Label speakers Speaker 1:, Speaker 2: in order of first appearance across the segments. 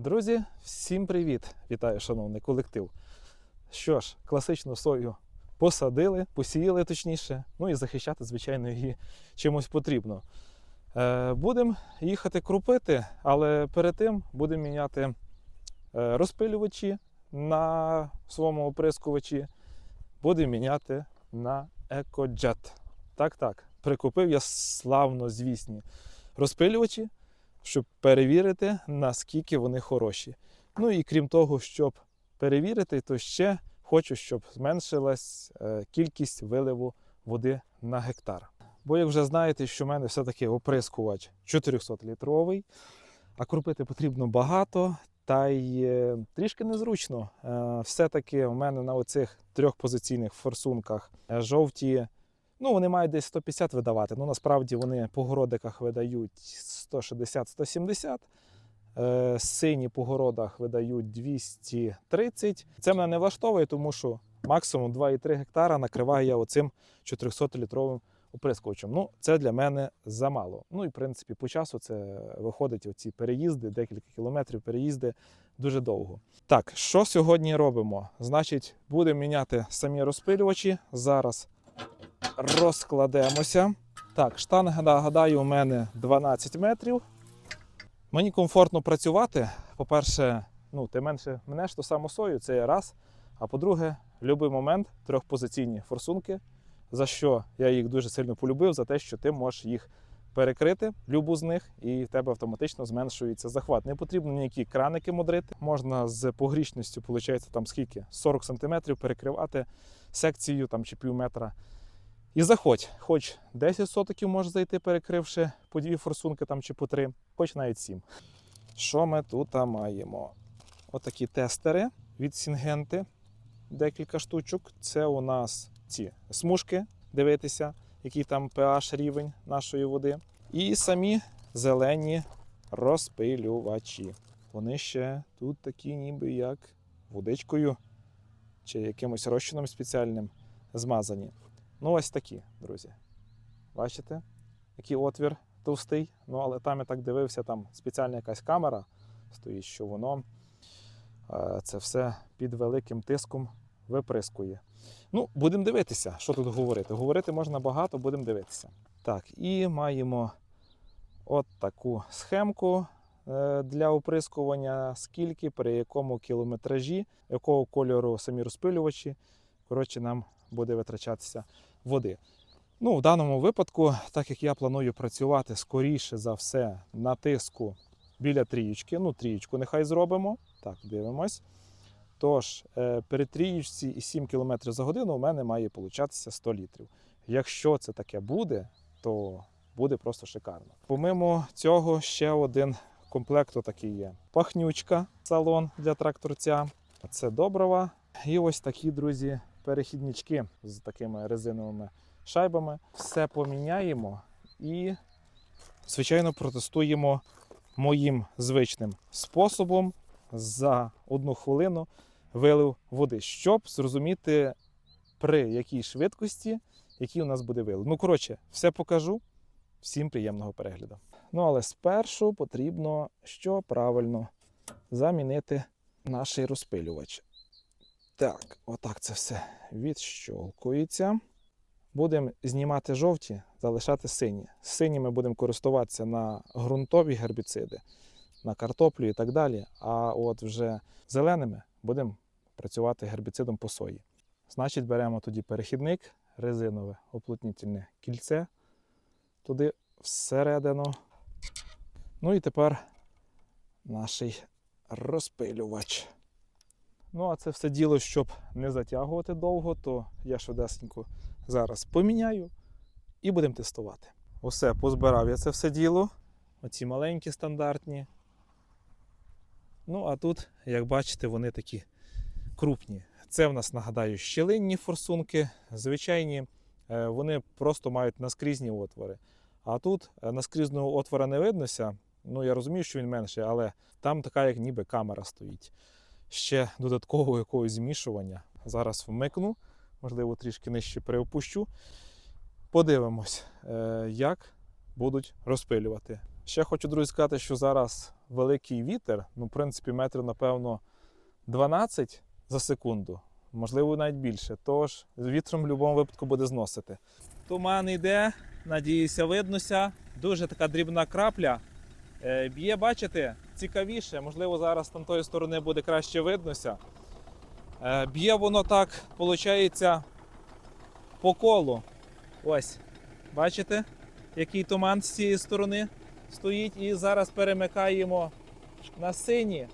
Speaker 1: Друзі, всім привіт! Вітаю, шановний колектив. Що ж, класичну сою посадили, посіяли точніше, ну і захищати, звичайно, її чимось потрібно. Е, будемо їхати крупити, але перед тим будемо міняти е, розпилювачі на своєму оприскувачі, будемо міняти на EcoJet. Так, так, прикупив я славно звісні розпилювачі щоб перевірити, наскільки вони хороші. Ну і крім того, щоб перевірити, то ще хочу, щоб зменшилась е, кількість виливу води на гектар. Бо, як вже знаєте, що в мене все-таки оприскувач 400-літровий, а крупити потрібно багато, та й е, трішки незручно. Е, Все-таки в мене на оцих трьохпозиційних форсунках е, жовті Ну, вони мають десь 150 видавати. Ну, насправді вони по городиках видають 160-170. Е, сині по городах видають 230. Це мене не влаштовує, тому що максимум 2,3 гектара накриваю я оцим 400-літровим оприскувачем. Ну, це для мене замало. Ну і в принципі по часу це виходить оці переїзди, декілька кілометрів переїзди дуже довго. Так, що сьогодні робимо? Значить, будемо міняти самі розпилювачі. Зараз розкладемося. Так, штанга, нагадаю, у мене 12 метрів. Мені комфортно працювати. По-перше, ну, ти менше мене то само сою, це раз. А по-друге, любий момент трьохпозиційні форсунки, за що я їх дуже сильно полюбив, за те, що ти можеш їх перекрити, любу з них, і в тебе автоматично зменшується захват. Не потрібно ніякі краники мудрити. Можна з погрішністю, виходить, там скільки? 40 см перекривати секцію там, чи пів метра. І заходь, хоч 10 сотиків можеш зайти, перекривши по дві форсунки там чи по три, хоч навіть 7. Що ми тут маємо? Отакі тестери від Сінгенти, декілька штучок. Це у нас ці смужки, дивитися, який там pH рівень нашої води. І самі зелені розпилювачі. Вони ще тут такі, ніби як водичкою чи якимось розчином спеціальним змазані. Ну, ось такі, друзі. Бачите, який отвір товстий. Ну, але там я так дивився, там спеціальна якась камера стоїть, що воно е, це все під великим тиском виприскує. Ну, будемо дивитися, що тут говорити. Говорити можна багато, будемо дивитися. Так, і маємо от таку схемку е, для оприскування, скільки, при якому кілометражі, якого кольору самі розпилювачі. Коротше, нам буде витрачатися води. Ну, в даному випадку, так як я планую працювати скоріше за все на тиску біля трієчки, ну, трієчку нехай зробимо. Так, дивимось. Тож, е, при трієчці і 7 км за годину у мене має получатися 100 літрів. Якщо це таке буде, то буде просто шикарно. Помимо цього, ще один комплект такий є. Пахнючка, салон для тракторця. Це добрива. І ось такі, друзі, перехіднички з такими резиновими шайбами. Все поміняємо і, звичайно, протестуємо моїм звичним способом за одну хвилину вилив води, щоб зрозуміти, при якій швидкості, який у нас буде вилив. Ну, коротше, все покажу. Всім приємного перегляду. Ну, але спершу потрібно що правильно замінити наш розпилювач. Так, отак це все відщолкується. Будемо знімати жовті, залишати сині. З синіми будемо користуватися на ґрунтові гербіциди, на картоплю і так далі. А от вже зеленими будемо працювати гербіцидом по сої. Значить, беремо тоді перехідник, резинове оплотнітельне кільце туди всередину. Ну і тепер наш розпилювач. Ну, а це все діло, щоб не затягувати довго, то я швидесенько зараз поміняю і будемо тестувати. Усе, позбирав я це все діло. Оці маленькі стандартні. Ну, а тут, як бачите, вони такі крупні. Це в нас, нагадаю, щілинні форсунки. Звичайні, е, вони просто мають наскрізні отвори. А тут е, наскрізного отвора не виднося. Ну, я розумію, що він менший, але там така, як ніби камера стоїть ще додаткового якогось змішування. Зараз вмикну, можливо, трішки нижче переопущу. Подивимось, е, як будуть розпилювати. Ще хочу, друзі, сказати, що зараз великий вітер, ну, в принципі, метрів, напевно, 12 за секунду, можливо, навіть більше. Тож з вітром в будь-якому випадку буде зносити. Туман йде, надіюся, виднося. Дуже така дрібна крапля. Е, Б'є, бачите, цікавіше. Можливо, зараз з тамтої сторони буде краще виднося. Е, Б'є воно так, виходить, по колу. Ось, бачите, який туман з цієї сторони стоїть. І зараз перемикаємо на синій.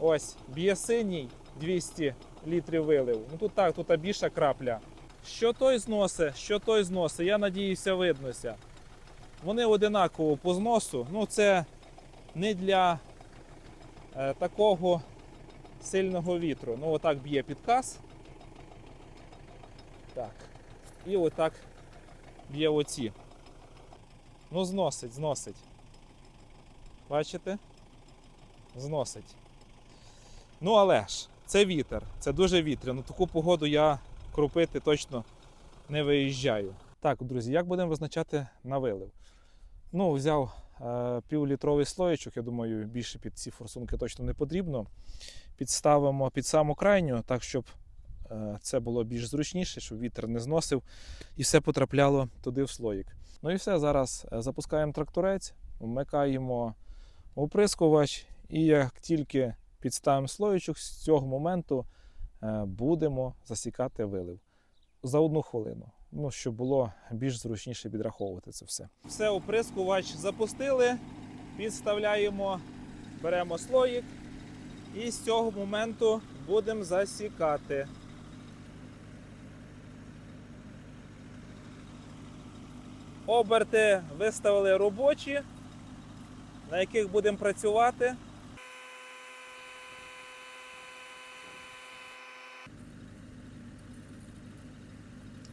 Speaker 1: Ось, б'є синій 200 літрів вилив. Ну тут так, тут більша крапля. Що той зносить, що той зносить, я надіюся, виднося. Вони одинаково по зносу. Ну, це не для е, такого сильного вітру. Ну, отак б'є підказ. Так. І отак б'є оці. Ну, зносить, зносить. Бачите? Зносить. Ну, але ж, це вітер, це дуже вітряно. Таку погоду я крупити точно не виїжджаю. Так, друзі, як будемо визначати на вилив? Ну, взяв е, півлітровий слоєчок, я думаю, більше під ці форсунки точно не потрібно. Підставимо під саму крайню, так, щоб е, це було більш зручніше, щоб вітер не зносив і все потрапляло туди в слоїк. Ну і все, зараз е, запускаємо тракторець, вмикаємо оприскувач, і як тільки підставимо слоєчок, з цього моменту е, будемо засікати вилив за одну хвилину. Ну, щоб було більш зручніше підраховувати це все. Все, оприскувач запустили, підставляємо, беремо слоїк і з цього моменту будемо засікати. Оберти виставили робочі, на яких будемо працювати.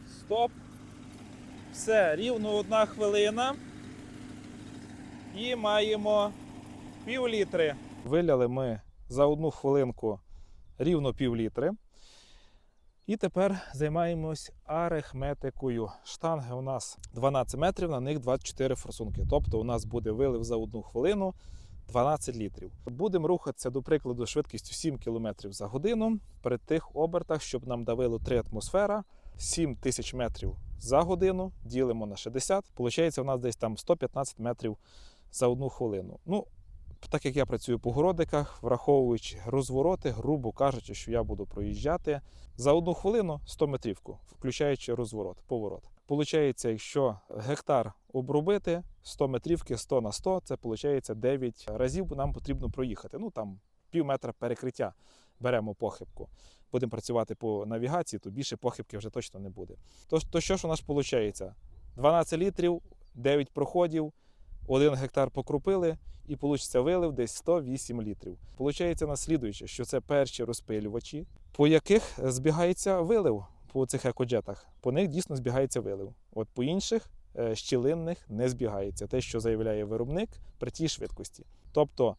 Speaker 1: Стоп. Все, рівно одна хвилина. І маємо пів літри. Виляли ми за одну хвилинку рівно пів літри. І тепер займаємось арифметикою. Штанги у нас 12 метрів, на них 24 форсунки. Тобто у нас буде вилив за одну хвилину 12 літрів. Будемо рухатися, до прикладу, швидкістю 7 км за годину при тих обертах, щоб нам давило 3 атмосфера. 7 тисяч метрів за годину ділимо на 60. Получається, у нас десь там 115 метрів за одну хвилину. Ну, так як я працюю по городиках, враховуючи розвороти, грубо кажучи, що я буду проїжджати за одну хвилину 100 метрівку, включаючи розворот, поворот. Получається, якщо гектар обробити 100 метрівки 100 на 100, це виходить 9 разів нам потрібно проїхати. Ну там пів метра перекриття беремо похибку. Будемо працювати по навігації, то більше похибки вже точно не буде. То, то що ж у нас виходить? 12 літрів, 9 проходів, 1 гектар покрупили і вийде вилив десь 108 літрів. Получається наслідуюче, що це перші розпилювачі, по яких збігається вилив по цих екоджетах. По них дійсно збігається вилив. От по інших е, щілинних не збігається. Те, що заявляє виробник при тій швидкості. Тобто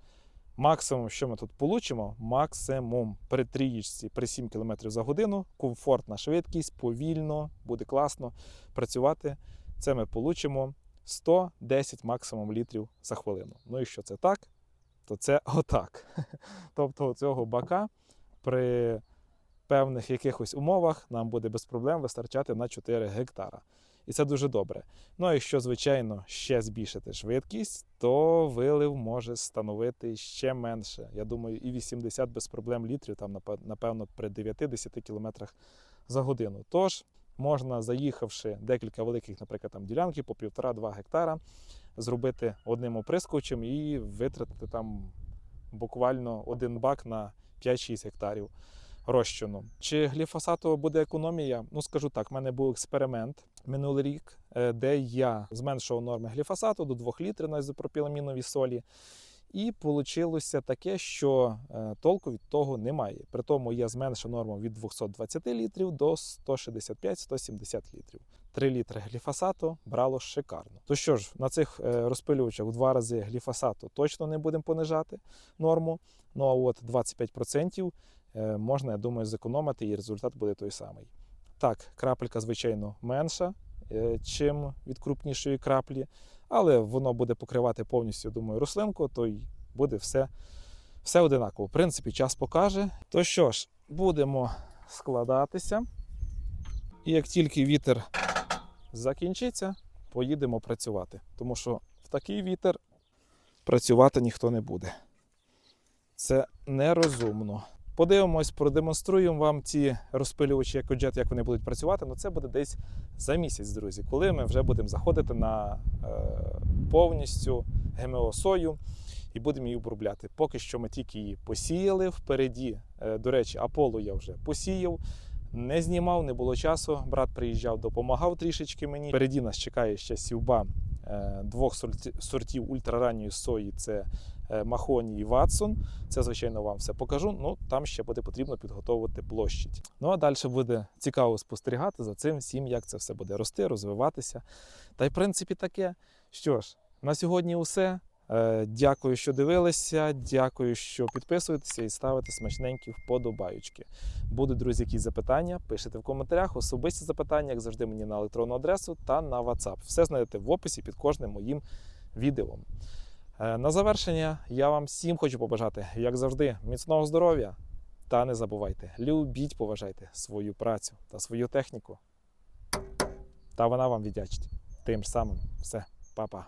Speaker 1: максимум, що ми тут получимо, максимум при трієчці при 7 км за годину, комфортна швидкість, повільно, буде класно працювати. Це ми получимо 110 максимум літрів за хвилину. Ну і що це так, то це отак. Тобто цього бака при певних якихось умовах нам буде без проблем вистачати на 4 гектара. І це дуже добре. Ну а якщо, звичайно, ще збільшити швидкість, то вилив може становити ще менше. Я думаю, і 80 без проблем літрів, там, напевно, при 9-10 км за годину. Тож можна, заїхавши декілька великих, наприклад, там ділянки по 1,5-2 гектара, зробити одним оприскувачем і витратити там буквально один бак на 5-6 гектарів розчину. Чи гліфосату буде економія? Ну скажу так, в мене був експеримент минулий рік, е, де я зменшував норми гліфосату до 2 літрів на ізопропіламіновій солі. І вийшло таке, що е, толку від того немає. При тому я зменшив норму від 220 літрів до 165-170 літрів. 3 літри гліфосату брало шикарно. То що ж, на цих е, розпилювачах в два рази гліфосату точно не будемо понижати норму. Ну а от 25% Е, можна, я думаю, зекономити, і результат буде той самий. Так, крапелька, звичайно, менша, чим від крупнішої краплі, але воно буде покривати повністю, думаю, рослинку, то й буде все, все одинаково. В принципі, час покаже. То що ж, будемо складатися. І як тільки вітер закінчиться, поїдемо працювати. Тому що в такий вітер працювати ніхто не буде. Це нерозумно. Подивимось, продемонструємо вам ці розпилювачі екоджет, як вони будуть працювати. Ну це буде десь за місяць, друзі, коли ми вже будемо заходити на е, повністю ГМО сою і будемо її обробляти. Поки що ми тільки її посіяли впереді. Е, до речі, Аполло я вже посіяв. Не знімав, не було часу. Брат приїжджав, допомагав трішечки мені. Впереді нас чекає ще сівба е, двох сортів ультраранньої сої. Це Махоні і Ватсон. Це, звичайно, вам все покажу. Ну там ще буде потрібно підготовувати площадь. Ну а далі буде цікаво спостерігати за цим всім, як це все буде рости, розвиватися. Та й в принципі таке. Що ж, на сьогодні усе. Е, Дякую, що дивилися. Дякую, що підписуєтеся і ставите смачненькі вподобаючки. Будуть, друзі, якісь запитання, пишете в коментарях, особисті запитання, як завжди, мені на електронну адресу та на WhatsApp. Все знайдете в описі під кожним моїм відео. Е, На завершення я вам всім хочу побажати, як завжди, міцного здоров'я. Та не забувайте, любіть, поважайте свою працю та свою техніку. Та вона вам віддячить. Тим самим все, па-па.